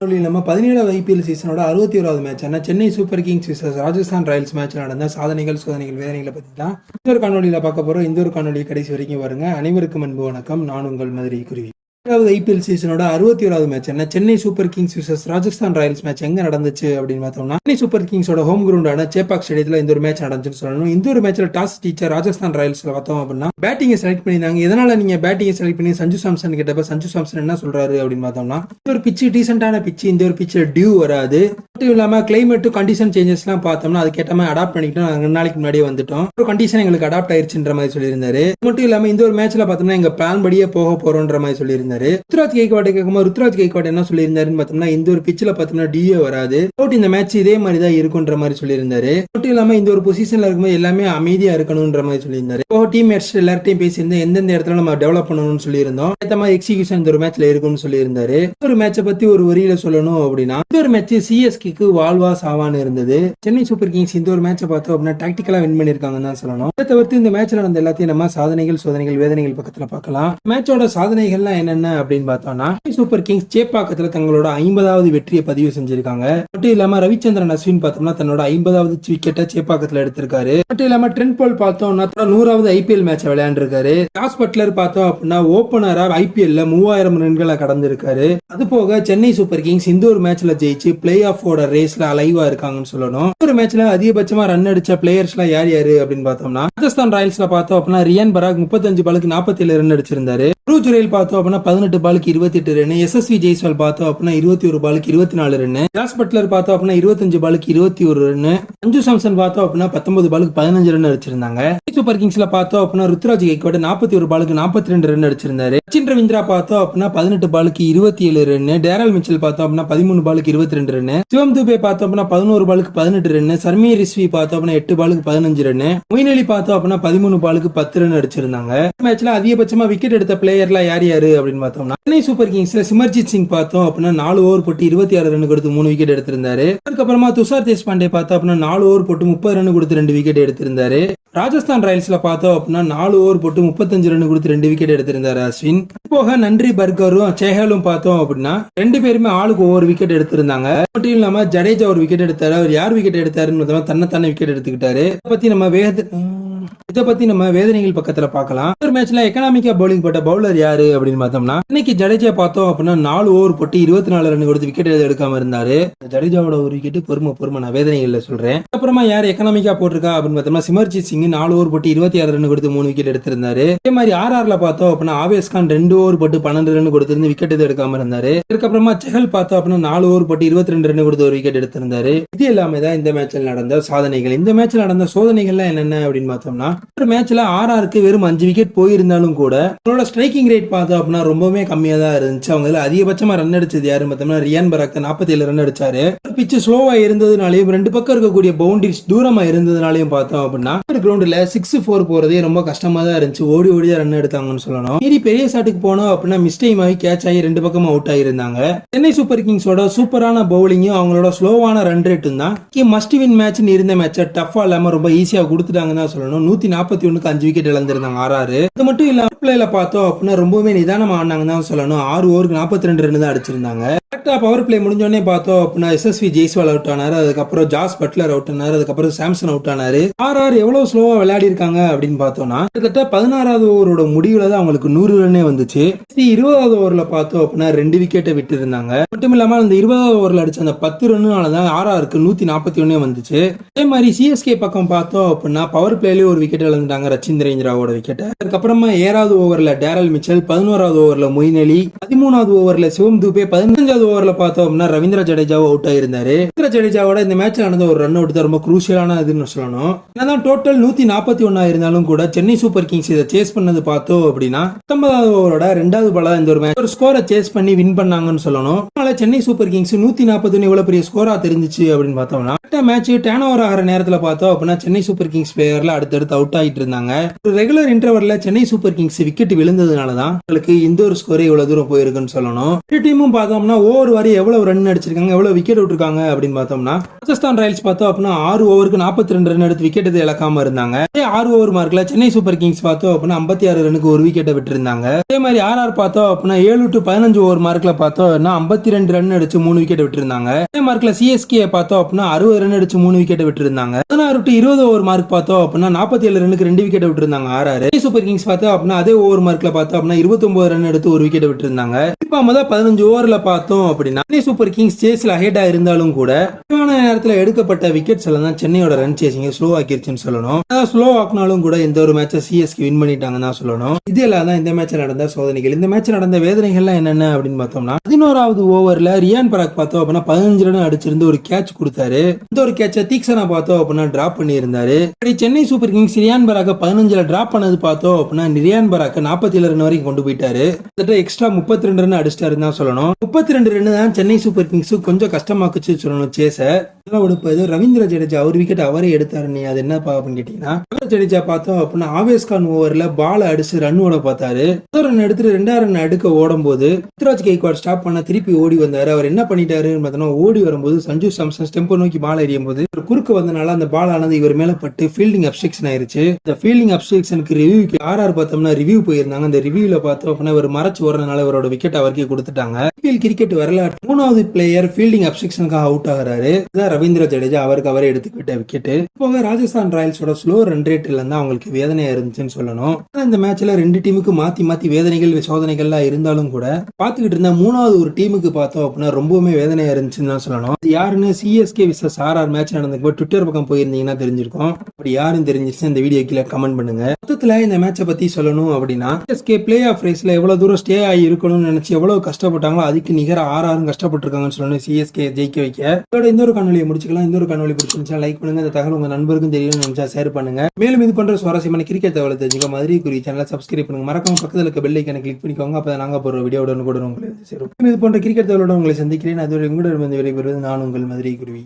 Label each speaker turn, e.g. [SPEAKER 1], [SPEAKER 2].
[SPEAKER 1] இல்லாமல் நம்ம பதினேழாவது ஐபிஎல் சீசனோட அறுபத்தி ஓராவது மேட்சான Chennai super kings versus Rajasthan royals match நடந்த சாதனைகள் சோதனைகள் வேதனைகளை பற்றி தான். இந்த ஒரு காணொலியில் பார்க்க போகிறோம் இந்த ஒரு காணொலியை கடைசி வரைக்கும் வருங்க அனைவருக்கும் அன்பு வணக்கம். நான் உங்கள் மதுரை குருவி. ஏழாவது ஐபிஎல் சீசனோட அறுபத்தி ஓராவது மேட்ச் என்ன? Chennai super kings versus Rajasthan royals match எங்க நடந்துச்சு அப்படின்னு பார்த்தோம்னா சென்னை சூப்பர் கிங்ஸோட ஹோம் கிரவுண்டான சேப்பாக் ஸ்டேடியத்தில் இந்த ஒரு மேட்ச் நடந்துச்சுன்னு சொல்லணும். இந்த ஒரு மேட்ச்ல டாஸ் டீச்சர் ராஜஸ்தான் ராயல்ஸ்ல பார்த்தோம் அப்படின்னா பேட்டிங்கை செலக்ட் பண்ணியிருந்தாங்க. எதனால நீங்க பேட்டிங்கை செலக்ட் பண்ணி சஞ்சு சாம்சன் கிட்டப்ப சஞ்சு சாம்சன் என்ன சொல்றாரு அப்படின்னு பார்த்தோம்னா இந்த ஒரு பிச்சு டீசென்டான பிச்சு இந்த ஒரு பிச்சில் டியூ வராது. மட்டும் இல்லாம கிளைமேட் கண்டிஷன் சேஞ்சஸ்லாம் பார்த்தோம்னா அதுக்கேற்ற மாதிரி அடாப்ட் பண்ணிக்கிட்டோம் நாங்கள் ரெண்டு நாளைக்கு முன்னாடியே வந்துட்டோம். ஒரு கண்டிஷன் எங்களுக்கு அடாப்ட் ஆயிருச்சுன்ற மாதிரி சொல்லியிருந்தாரு. மட்டும் இல்லாம இந்த ஒரு மேட்ச்ல பார்த்தோம்னா எங்க பிளான் படியே போக போறோன்ற மாதிரி சொல்லியிருந்தாரு. ருத்ராஜ் கேக்வாட் கேட்கும்போது ருத்ராஜ் கேக்வாட் என்ன சொல்லியிருந்தாருன்னு பார்த்தோம்னா இந்த ஒரு பிச்சில் பார்த்தோம்னா டிஏ வராது. பட் இந்த மேட்ச் இதே மாதிரி தான் இருக்குன்ற மாதிரி சொல்லியிருந்தாரு. மட்டும் இல்லாமல் இந்த ஒரு பொசிஷன்ல இருக்கும்போது எல்லாமே அமைதியா இருக்கணும்ன்ற மாதிரி சொல்லியிருந்தாரு. இப்போ டீம் மேட்ச் எல்லார்ட்டையும் பேசியிருந்தேன் எந்தெந்த இடத்துல நம்ம டெவலப் பண்ணணும்னு சொல்லியிருந்தோம். ஏற்ற மாதிரி எக்ஸிகியூஷன் இந்த ஒரு மேட்ச்ல இருக்கும்னு சொல்லியிருந்தாரு. இந்த ஒரு மேட்சை பத்தி ஒரு வரியில சொல்லணும் அப்படின்னா இந்த ஒரு மேட்ச் சிஎஸ்கேக்கு வாழ்வா சாவான்னு இருந்தது. சென்னை சூப்பர் கிங்ஸ் இந்த ஒரு மேட்சை பார்த்தோம் அப்படின்னா டாக்டிக்கலா வின் பண்ணியிருக்காங்கன்னு தான் சொல்லணும். இதை தவிர்த்து இந்த மேட்ச்ல நடந்த எல்லாத்தையும் நம்ம சாதனைகள் சோதனைகள் வேதனைகள் பக்கத்துல பார்க்கலாம். மேட்சோட சாதனைகள்லாம் என்னென்ன அப்படின்னு பார்த்தோம்னா சூப்பர் கிங்ஸ் சேப்பாக்கத்துல தங்களோட ஐம்பதாவது வெற்றியை பதிவு செஞ்சிருக்காங்க. மட்டும் இல்லாம ரவிச்சந்திரன் அஸ்வின் பார்த்தோம்னா தன்னோட ஐம்பதாவது விக்கெட்டை சேப்பாக்கத்துல எடுத்திருக்காரு. மட்டும் இல்லாம ட்ரெண்ட் போல் பார்த்தோம்னா நூறாவது ஐபிஎல் மேட்ச் விளையாண்டுருக்காரு. டாஸ் பட்லர் பார்த்தோம் அப்படின்னா ஓப்பனரா ஐபிஎல்ல மூவாயிரம் ரன்களை கடந்திருக்காரு. அது போக சென்னை சூப்பர் கிங்ஸ் இந்த ஒரு மேட்ச்ல ஜெயிச்சு பிளே ஆஃபோட ரேஸ்ல அலைவா இருக்காங்கன்னு சொல்லணும். ஒரு மேட்ச்ல அதிகபட்சமா ரன் அடிச்ச பிளேயர்ஸ் எல்லாம் யார் யாரு அப்படின்னு பார்த்தோம்னா ராஜஸ்தான் ராயல்ஸ்ல பார்த்தோம் அப்படின்னா ரியன் பராக் முப்பத்தஞ்சு பாலுக்கு நாற்பத்தி ஏழு ரன் அடிச்சிருந்தாரு ப்ரூ பார்த்தோம் அப்படின்னா பதினெட்டு பாலுக்கு இருபத்தி எட்டு ரன் எஸ்எஸ்வி ஜெய்ஸ்வால் பார்த்தோம் அப்படின்னா இருபத்தி ஒரு பாலுக்கு இருபத்தி நாலு ரன் ஜாஸ் பட்லர் பார்த்தோம் அப்படின்னா இருபத்தஞ்சு பாலுக்கு இருபத்தி ஒரு ரன் அஞ்சு சாம்சன் பார்த்தோம் அப்படின்னா பத்தொன்பது பாலுக்கு பதினஞ்சு ரன் அடிச்சிருந்தாங்க. சூப்பர் கிங்ஸ்ல பார்த்தோம் அப்படின்னா ருத்ராஜ் கைக்கோட நாற்பத்தி ஒரு பாலுக்கு நாற்பத்தி ரெண்டு ரன் அடிச்சிருந்தாரு. சச்சின் ரவீந்திரா பார்த்தோம் அப்படின்னா பதினெட்டு பாலுக்கு இருபத்தி ஏழு ரன் டேரல் மிச்சல் பார்த்தோம் அப்படின்னா பதிமூணு பாலுக்கு இருபத்தி ரெண்டு ரன் சிவம் துபே பார்த்தோம் அப்படின்னா பதினோரு பாலுக்கு பதினெட்டு ரன் சர்மி ரிஸ்வி பார்த்தோம் அப்படின்னா எட்டு பாலுக்கு பதினஞ்சு ரன் மொயின் அலி பார்த்தோம் அப்படின்னா பதிமூணு பாலுக்கு பத்து ரன் அடிச்சிருந்தாங்க. மேட்ச்ல அதிகபட்சமா விக்கெட் எடுத்த பிளேயர்லாம் யார் யாரு அப்படின்னு பார்த்தோம்னா சென்னை சூப்பர் கிங்ஸ்ல சிமர்ஜித் சிங் பார்த்தோம் அப்படின்னா நாலு ஓவர் போட்டு இருபத்தி ஆறு ரன் கொடுத்து மூணு விக்கெட் எடுத்திருந்தாரு. அதுக்கப்புறமா துஷார் தேஷ்பாண்டே பார்த்தோம் அப்படின்னா நாலு ஓவர் போட்டு முப்பது ரன் கொடுத்து ரெண்டு விக்கெட் எடுத்திருந்தாரு. ராஜஸ்தான் ராயல்ஸ்ல பார்த்தோம் அப்படின்னா நாலு ஓவர் போட்டு முப்பத்தஞ்சு ரன் கொடுத்து ரெண்டு விக்கெட் எடுத்திருந்தாரு அஸ்வின். போக நன்றி பர்கரும் சேஹலும் பார்த்தோம் அப்படின்னா ரெண்டு பேருமே ஆளுக்கு ஒவ்வொரு விக்கெட் எடுத்திருந்தாங்க. போட்டியும் மட்டும் இல்லாம ஜடேஜா ஒரு விக்கெட் எடுத்தாரு. அவர் யார் விக்கெட் எடுத்தாருன்னு பார்த்தோம்னா தானே விக்கெட் எடுத்துக்கிட்டாரு பத்தி நம்ம வேகத்து இதை பத்தி நம்ம வேதனைகள் பக்கத்துல பார்க்கலாம். ஒரு மேட்ச்ல எக்கனாமிக்கா பவுலிங் போட்ட பவுலர் யாரு அப்படின்னு பார்த்தோம்னா இன்னைக்கு ஜடேஜா பார்த்தோம் அப்படின்னா நாலு ஓவர் போட்டு இருபத்தி நாலு ரன் கொடுத்து விக்கெட் எடுக்காம இருந்தாரு. ஜடேஜாவோட ஒரு விக்கெட் பொறுமை பொறுமை நான் வேதனைகள்ல சொல்றேன். அப்புறமா யார் எக்கனாமிக்கா போட்டிருக்கா அப்படின்னு பார்த்தோம்னா சிமர்ஜித் சிங் நாலு ஓவர் போட்டு இருபத்தி ஆறு ரன் கொடுத்து மூணு விக்கெட் எடுத்திருந்தாரு. அதே மாதிரி ஆர்ஆர்ல பார்த்தோம் அப்படின்னா ஆவேஸ் கான் ரெண்டு ஓவர் போட்டு பன்னெண்டு ரன் கொடுத்திருந்து விக்கெட் எதுவும் எடுக்காம இருந்தாரு. இதுக்கப்புறமா செஹல் பார்த்தோம் அப்படின்னா நாலு ஓவர் போட்டு இருபத்தி ரெண்டு ரன் கொடுத்து ஒரு விக்கெட் எடுத்திருந்தாரு. இது எல்லாமே தான் இந்த மேட்ச்ல நடந்த சாதனைகள். இந்த மேட்ச்ல நடந்த சோதனைகள்லாம் என்னென்ன அப்படின்னு பார்த்தோம்னா ஒரு மேட்ச்ல ஆர்ஆருக்கு வெறும் அஞ்சு விக்கெட் போயிருந்தாலும் கூட அவங்களோட ஸ்ட்ரைக்கிங் ரேட் பார்த்தோம் அப்படின்னா ரொம்பவே கம்மியா தான் இருந்துச்சு. அவங்க அதிகபட்சமா ரன் அடிச்சது யாரு பார்த்தோம்னா ரியான் பராக் நாற்பத்தி ஏழு ரன் அடிச்சாரு பிச்சு ஸ்லோவா இருந்ததுனாலையும் ரெண்டு பக்கம் இருக்கக்கூடிய பவுண்டரிஸ் தூரமா இருந்ததுனாலையும் பார்த்தோம் அப்படின்னா ஒரு கிரவுண்ட்ல சிக்ஸ் ஃபோர் போறதே ரொம்ப கஷ்டமா தான் இருந்துச்சு. ஓடி ஓடி தான் ரன் எடுத்தாங்கன்னு சொல்லணும். மீறி பெரிய ஷாட்டுக்கு போனோம் அப்படின்னா மிஸ்டேக் ஆகி கேட்ச் ஆகி ரெண்டு பக்கமும் அவுட் ஆயிருந்தாங்க. சென்னை சூப்பர் கிங்ஸோட சூப்பரான பவுலிங்கும் அவங்களோட ஸ்லோவான ரன் ரேட்டும் தான் மஸ்ட் வின் மேட்ச்னு இருந்த மேட்சை டஃபா இல்லாம ரொம்ப ஈஸியா கொடுத்துட்டாங்கன்னு தான் சொல்லணும். நூத்தி நாற்பத்தி ஒண்ணுக்கு அஞ்சு விக்கெட் இழந்திருந்தாங்க ஆறாறு. அது மட்டும் இல்லாம பிளேல பார்த்தோம் அப்படின்னா ரொம்பவே நிதானமா ஆனாங்க தான் சொல்லணும். ஆறு ஓவருக்கு நாற்பத்தி ரெண்டு ரன் தான் அடிச்சிருந்தாங்க. கரெக்டா பவர் பிளே முடிஞ்சோடனே பார்த்தோம் அப்படின்னா எஸ்எஸ்வி ஜெய்ஸ்வால் அவுட் ஆனாரு. அதுக்கப்புறம் ஜாஸ் பட்லர் அவுட் ஆனாரு. அதுக்கப்புறம் சாம்சன் அவுட் ஆனாரு. ஆர் ஆர் எவ்வளவு ஸ்லோவா விளையாடி இருக்காங்க அப்படின்னு பார்த்தோம்னா கிட்டத்தட்ட பதினாறாவது ஓவரோட முடிவுல தான் அவங்களுக்கு நூறு ரன்னே வந்துச்சு. இருபதாவது ஓவர்ல பார்த்தோம் அப்படின்னா ரெண்டு விக்கெட்டை விட்டு இருந்தாங்க மட்டும் இல்லாம அந்த இருபதாவது ஓவர்ல அடிச்ச அந்த பத்து ரன்னால தான் ஆர் ஆருக்கு நூத்தி நாற்பத்தி ஒன்னே வந்துச்சு. அதே மாதிரி சிஎஸ்கே பக்கம் பார்த்தோம் அப்படின்னா பவர் பிளேலயே ஒரு விக்கெட் இழந்துட்டாங்க ரச்சின் ரேந்திராவோட விக்கெட் அதுக்கப்புறமா ஏழாவது ஓவர்ல டேரல் மிச்சல் பதினோராவது ஓவர்ல மொயின் அலி பதிமூணாவது ஓவர்ல சிவம் தூபே பதினஞ்சாவது ஓவர்ல பார்த்தோம் அப்படின்னா ரவீந்திர ஜடேஜாவும் அவுட் ஆயிருந்தாரு. ரவீந்திர ஜடேஜாவோட இந்த மேட்ச்ல நடந்த ஒரு ரன் அவுட் தான் ரொம்ப குரூசியலான இதுன்னு சொல்லணும். என்னதான் டோட்டல் நூத்தி நாற்பத்தி ஒன்னா இருந்தாலும் கூட சென்னை சூப்பர் கிங்ஸ் இதை சேஸ் பண்ணது பார்த்தோம் அப்படின்னா பத்தொன்பதாவது ஓவரோட ரெண்டாவது பாலா இந்த ஒரு மேட்ச் ஒரு ஸ்கோரை சேஸ் பண்ணி வின் பண்ணாங்கன்னு சொல்லணும். அதனால சென்னை சூப்பர் கிங்ஸ் நூத்தி நாற்பத்தி இவ்வளவு பெரிய ஸ்கோரா தெரிஞ்சிச்சு அப்படின்னு பார்த்தோம்னா மேட்ச் டேன் ஓவர் ஆகிற நேரத்தில் பார்த்தோம் அப்படின்னா சென்னை சூப்பர் கிங்ஸ் பிளேயர்ல அடுத்த அடுத்தடுத்து அவுட் ஆகிட்டு இருந்தாங்க. ஒரு ரெகுலர் இன்டர்வல்ல சென்னை சூப்பர் கிங்ஸ் விக்கெட் விழுந்ததுனால தான் உங்களுக்கு இந்த ஒரு ஸ்கோரே இவ்வளவு தூரம் போயிருக்குன்னு சொல்லணும். ரெண்டு டீமும் பார்த்தோம்னா ஓவர் வாரி எவ்வளவு ரன் அடிச்சிருக்காங்க எவ்வளவு விக்கெட் விட்டுருக்காங்க அப்படின்னு பார்த்தோம்னா ராஜஸ்தான் ராயல்ஸ் பார்த்தோம் அப்படின்னா ஆறு ஓவருக்கு நாற்பத்தி ரெண்டு ரன் எடுத்து விக்கெட் இழக்காம இருந்தாங்க. அதே ஆறு ஓவர் மார்க்ல சென்னை சூப்பர் கிங்ஸ் பார்த்தோம் அப்படின்னா ஐம்பத்தி ஆறு ரனுக்கு ஒரு விக்கெட்டை விட்டுருந்தாங்க. அதே மாதிரி ஆர் ஆர் பார்த்தோம் அப்படின்னா ஏழு டு பதினஞ்சு ஓவர் மார்க்ல பார்த்தோம் ஐம்பத்தி ரெண்டு ரன் அடிச்சு மூணு விக்கெட் விட்டுருந்தாங்க. அதே மார்க்ல சிஎஸ்கே பார்த்தோம் அப்படின்னா அறுபது ரன் அடிச்சு மூணு விக்கெட் விட்டுருந்தாங்க. பதினாறு டு இருபது ஓவர் மார்க் பார்த்தோம் அப்படின்னா நாற்பத்தி ஏழு ரனுக்கு ரெண்டு விக்கெட் விட்டுருந்தாங்க ஆர் ஆர். சூப்பர் கிங்ஸ் பார்த்தா அப்படின்னா அதே ஓவர் மார்க்ல பார்த்தோம் அப்படின்னா இருபத்தொன்பது ரன் எடுத்து ஒரு விக்கெட் விட்டுருந்தாங்க. இப்போ முதல் பதினஞ்சு ஓவரில் பார்த்தோம் அப்படின்னா சென்னை சூப்பர் கிங்ஸ் சேஸில் ஹெட்டா இருந்தாலும் கூட முக்கியமான நேரத்தில் எடுக்கப்பட்ட விக்கெட்ஸ் எல்லாம் தான் சென்னையோட ரன் சேசிங்க ஸ்லோ ஆக்கிருச்சுன்னு சொல்லணும். அதாவது ஸ்லோ ஆக்கினாலும் கூட இந்த ஒரு மேட்சை சிஎஸ்கி வின் பண்ணிட்டாங்கன்னு தான் சொல்லணும். இது எல்லாம் தான் இந்த மேட்ச் நடந்த சோதனைகள். இந்த மேட்ச் நடந்த வேதனைகள்லாம் என்னென்ன அப்படின்னு பார்த்தோம்னா பதினோராவது ஓவரில் ரியான் பராக் பார்த்தோம் அப்படின்னா பதினஞ்சு ரன் அடிச்சிருந்து ஒரு கேட்ச் கொடுத்தாரு. இந்த ஒரு கேட்சை தீக்ஷனா பார்த்தோம் அப்படின்னா டிராப் பண்ணியிருந்தாரு. சென்னை சூப்பர் கிங்ஸ் ரியான் பராக்கை பதினஞ்சில் ட்ராப் பண்ணது பார்த்தோம் அப்படின்னா ரியான் பராக்கை நாற்பத்தி ஏழு ரன் வரைக்கும் கொண்டு போயிட்டாரு. கிட்டத்தட்ட எக்ஸ்ட்ரா முப்பத்தி ரெண்டு ரன் அடிச்சிட்டாருன்னு தான் சொல்லணும். முப்பத்தி ரெண்டு ரன் தான் சென்னை சூப்பர் கிங்ஸ் கொஞ்சம் கஷ்டமாக்குச்சு சொல்லணும் சேச எடுப்பது ரவீந்திர ஜடேஜா ஒரு விக்கெட் அவரே எடுத்தாரு. நீ அது என்னப்பா அப்படின்னு கேட்டீங்கன்னா ரவீந்திர ஜடேஜா பார்த்தோம் அப்படின்னா ஆவேஸ் கான் ஓவர்ல பால் அடிச்சு ரன் ஓட பார்த்தாரு. முதல் ரன் எடுத்துட்டு ரெண்டாயிரம் ரன் அடுக்க ஓடும் போது ருத்ராஜ் கேக்வாட் ஸ்டாப் பண்ண திருப்பி ஓடி வந்தாரு. அவர் என்ன பண்ணிட்டாரு பார்த்தோம்னா ஓடி வரும்போது சஞ்சு சாம்சன் ஸ்டெம்போ நோக்கி பால் எறியும் போது ஒரு குறுக்கு வந்தனால அந்த பால் ஆனது இவர் மேல பட்டு ஃபீல்டிங் அப்ஸ்ட்ரக்ஷன் ஆயிருச்சு. இந்த ஃபீல்டிங் அப்ஸ்ட்ரக்ஷனுக்கு ரிவ்யூ ஆர் ஆர் பார்த்தோம்னா ரிவ்யூ போயிருந்தாங்க. அந்த ரிவ்யூல பார்த்தோம் அப்படின்னா இவர் மறைச்சு ஓடுறதுனால இவரோட விக்கெட் அவருக்கே கொடுத்துட்டாங்க. ஐபிஎல் கிரிக்கெட் வரலாறு மூணாவது பிளேயர் ஃபீல்டிங் அப்ஸ்ட்ரக்ஷனுக்காக அவுட் ஆகிறாரு. ரவீந்திர ஜடேஜா அவருக்கு அவரே எடுத்துக்கிட்ட விக்கெட்டு. போக ராஜஸ்தான் ராயல்ஸோட ஸ்லோ ரன் ரேட்ல இருந்தா அவங்களுக்கு வேதனையா இருந்துச்சுன்னு சொல்லணும். இந்த மேட்ச்ல ரெண்டு டீமுக்கு மாத்தி மாத்தி வேதனைகள் சோதனைகள்லாம் இருந்தாலும் கூட பாத்துக்கிட்டு இருந்த மூணாவது ஒரு டீமுக்கு பார்த்தோம் அப்படின்னா ரொம்பவுமே வேதனையா இருந்துச்சுன்னு தான் சொல்லணும். யாருன்னு சிஎஸ்கே விசஸ் ஆர்ஆர் மேட்ச் நடந்தப்போ ட்விட்டர் பக்கம் போயிருந்தீங்கன்னா தெரிஞ்சிருக்கும். அப்படி யாருன்னு தெரிஞ்சிருச்சு இந்த வீடியோ கீழே கமெண்ட் பண்ணுங்க. மொத்தத்துல இந்த மேட்சை பத்தி சொல்லணும் அப்படின்னா சிஎஸ்கே பிளே ஆஃப் ரேஸ்ல எவ்வளவு தூரம் ஸ்டே ஆகி இருக்கணும்னு நினைச்சு எவ்வளவு கஷ்டப்பட்டாங்களோ அதுக்கு நிகர ஆர்ஆரும் கஷ்டப்பட்டிருக்காங்கன்னு சொல்லணும் சிஎஸ்கே ஜெயிக்க வைக்க. இதோட இந்த ஒரு காணொலியை முடிச்சுக்கலாம். இந்த ஒரு காணொலி பிடிச்சிருந்துச்சா லைக் பண்ணுங்க. இந்த தகவல் உங்க நண்பருக்கும் தெரியும் நினைச்சா ஷேர் பண்ணுங்க. மேலும் இது போன்ற சுவாரஸ்யமான கிரிக்கெட் தகவல் தெரிஞ்சுக்க மதுரை குறி சேனலை சப்ஸ்கிரைப் பண்ணுங்க. மறக்காம பக்கத்தில் இருக்க பெல் ஐக்கனை கிளிக் பண்ணிக்கோங்க. அப்போ நாங்க போற வீடியோட கூட உங்களுக்கு சேரும். இது போன்ற கிரிக்கெட் தகவலோட உங்களை சந்திக்கிறேன். அதுவரை உங்களிடம் விடைபெறுவது நான் உங்கள் மதுரை குருவி.